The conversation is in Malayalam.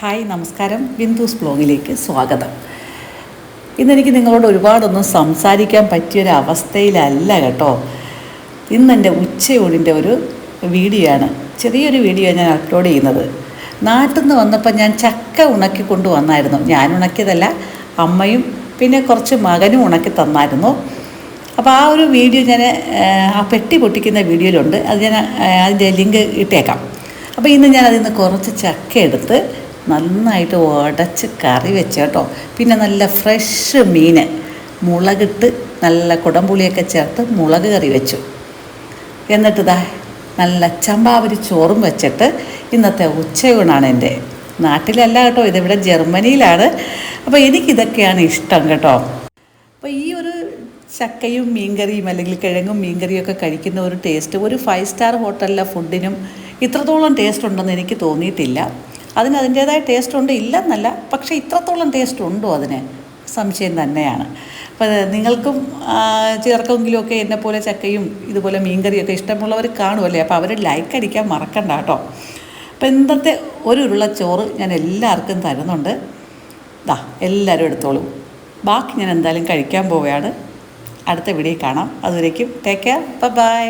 ഹായ് നമസ്കാരം. ബിന്ദുസ് ബ്ലോഗിലേക്ക് സ്വാഗതം. ഇന്നെനിക്ക് നിങ്ങളോട് ഒരുപാടൊന്നും സംസാരിക്കാൻ പറ്റിയൊരു അവസ്ഥയിലല്ല കേട്ടോ. ഇന്നെന്റെ ഉച്ചയൂടിന്റെ ഒരു വീഡിയോ ആണ് ചെറിയൊരു വീഡിയോ ഞാൻ അപ്ലോഡ് ചെയ്യുന്നത്. നാട്ടിൽ നിന്ന് വന്നപ്പോൾ ഞാൻ ചക്ക ഉണക്കി കൊണ്ടുവന്നായിരുന്നു ഞാൻ ഉണക്കിയതല്ല അമ്മയും പിന്നെ കുറച്ച് മകനും ഉണക്കി തന്നായിരുന്നു. അപ്പോൾ ആ ഒരു വീഡിയോ ഞാൻ ആ പെട്ടി പൊട്ടിക്കുന്ന വീഡിയോയിലുണ്ട്. അത് ഞാൻ അതിന്റെ ലിങ്ക് ഇട്ടേക്കാം. അപ്പോൾ ഇന്ന് ഞാൻ അതിൽ നിന്ന് കുറച്ച് ചക്ക എടുത്ത് നന്നായിട്ട് ഉടച്ച് കറി വെച്ച് കേട്ടോ. പിന്നെ നല്ല ഫ്രഷ് മീൻ മുളകിട്ട് നല്ല കുടംപുളിയൊക്കെ ചേർത്ത് മുളക് കറി വെച്ചു. എന്നിട്ട് ദാ നല്ല ചമ്പാവരി ചോറും വെച്ചിട്ട് ഇന്നത്തെ ഉച്ചയൂണാണ് എന്റെ. നാട്ടിലല്ല കേട്ടോ ഇതിവിടെ ജർമ്മനിയിലാണ്. അപ്പോൾ എനിക്കിതൊക്കെയാണ് ഇഷ്ടം കേട്ടോ. അപ്പോൾ ഈ ഒരു ചക്കയും മീൻകറിയും അല്ലെങ്കിൽ കിഴങ്ങും മീൻകറിയും ഒക്കെ കഴിക്കുന്ന ഒരു ടേസ്റ്റ് ഒരു ഫൈവ് സ്റ്റാർ ഹോട്ടലിലെ ഫുഡിനും ഇത്രത്തോളം ടേസ്റ്റ് ഉണ്ടെന്ന് എനിക്ക് തോന്നിയിട്ടില്ല. അതിന് അതിന്റേതായ ടേസ്റ്റ് ഉണ്ട്. ഇല്ലെന്നല്ല പക്ഷേ ഇത്രത്തോളം ടേസ്റ്റ് ഉണ്ടോ അതിന്? സംശയം തന്നെയാണ്. അപ്പോൾ നിങ്ങൾക്കും ചേർക്കെങ്കിലുമൊക്കെ എന്നെപ്പോലെ ചക്കയും ഇതുപോലെ മീൻകറിയൊക്കെ ഇഷ്ടമുള്ളവർ കാണുമല്ലേ അപ്പോൾ അവർ ലൈക്ക് അടിക്കാൻ മറക്കണ്ട കേട്ടോ. അപ്പോൾ ഇന്നത്തെ ഒരു ഉരുള ചോറ് ഞാൻ എല്ലാവർക്കും തരുന്നുണ്ട്. ദാ എല്ലാവരും എടുത്തോളൂ. ബാക്കി ഞാൻ എന്തായാലും കഴിക്കാൻ പോവുകയാണ്. അടുത്ത വീഡിയോ കാണാം. അതുവരേക്കും ടേക്ക് കെയർ ബൈ